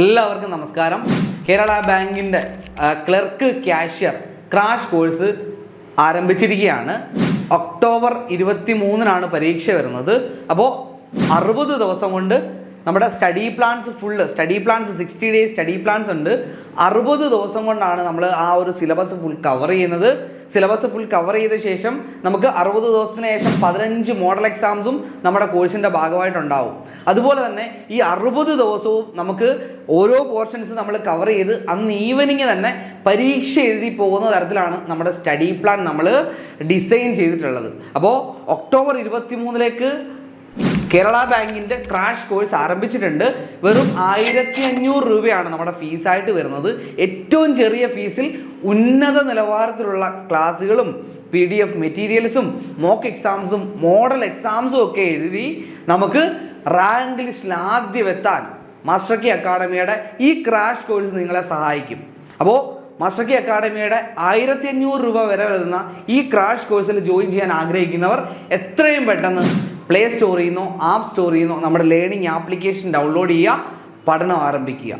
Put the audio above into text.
എല്ലാവർക്കും നമസ്കാരം. കേരള ബാങ്കിന്റെ ക്ലർക്ക് ക്യാഷ്യർ ക്രാഷ് കോഴ്സ് ആരംഭിച്ചിരിക്കുകയാണ്. ഒക്ടോബർ ഇരുപത്തി മൂന്നിനാണ് പരീക്ഷ വരുന്നത്. അപ്പോൾ അറുപത് ദിവസം കൊണ്ട് നമ്മുടെ study plans full study plans sixty days study plans ഉണ്ട്. അറുപത് ദിവസം കൊണ്ടാണ് നമ്മൾ ആ ഒരു സിലബസ് ഫുൾ കവർ ചെയ്യുന്നത്. സിലബസ് ഫുൾ കവർ ചെയ്ത ശേഷം നമുക്ക് അറുപത് ദിവസത്തിന് ശേഷം പതിനഞ്ച് മോഡൽ എക്സാംസും നമ്മുടെ കോഴ്സിന്റെ ഭാഗമായിട്ടുണ്ടാവും. അതുപോലെ തന്നെ ഈ അറുപത് ദിവസവും നമുക്ക് ഓരോ പോർഷൻസ് നമ്മൾ കവർ ചെയ്ത് അന്ന് ഈവനിങ് തന്നെ പരീക്ഷ എഴുതി പോകുന്ന തരത്തിലാണ് നമ്മുടെ സ്റ്റഡി പ്ലാൻ നമ്മൾ ഡിസൈൻ ചെയ്തിട്ടുള്ളത്. അപ്പോൾ ഒക്ടോബർ ഇരുപത്തി മൂന്നിലേക്ക് കേരള ബാങ്കിന്റെ ക്രാഷ് കോഴ്സ് ആരംഭിച്ചിട്ടുണ്ട്. വെറും ആയിരത്തി അഞ്ഞൂറ് രൂപയാണ് നമ്മുടെ ഫീസായിട്ട് വരുന്നത്. ഏറ്റവും ചെറിയ ഫീസിൽ ഉന്നത നിലവാരത്തിലുള്ള ക്ലാസ്സുകളും പി ഡി എഫ് മെറ്റീരിയൽസും മോക്ക് എക്സാംസും മോഡൽ എക്സാംസും ഒക്കെ എഴുതി നമുക്ക് റാങ്ക് ലിസ്റ്റിൽ ആദ്യം എത്താൻ മാസ്റ്റർ കി അക്കാഡമിയുടെ ഈ ക്രാഷ് കോഴ്സ് നിങ്ങളെ സഹായിക്കും. അപ്പോൾ മാസ്റ്റർ കി അക്കാഡമിയുടെ ആയിരത്തി അഞ്ഞൂറ് രൂപ വരെ വരുന്ന ഈ ക്രാഷ് കോഴ്സിൽ ജോയിൻ ചെയ്യാൻ ആഗ്രഹിക്കുന്നവർ എത്രയും പെട്ടെന്ന് പ്ലേ സ്റ്റോറിൽ നിന്നോ ആപ്പ് സ്റ്റോറിൽ നിന്നോ നമ്മുടെ ലേണിംഗ് ആപ്ലിക്കേഷൻ ഡൗൺലോഡ് ചെയ്യുക പഠനം ആരംഭിക്കുക.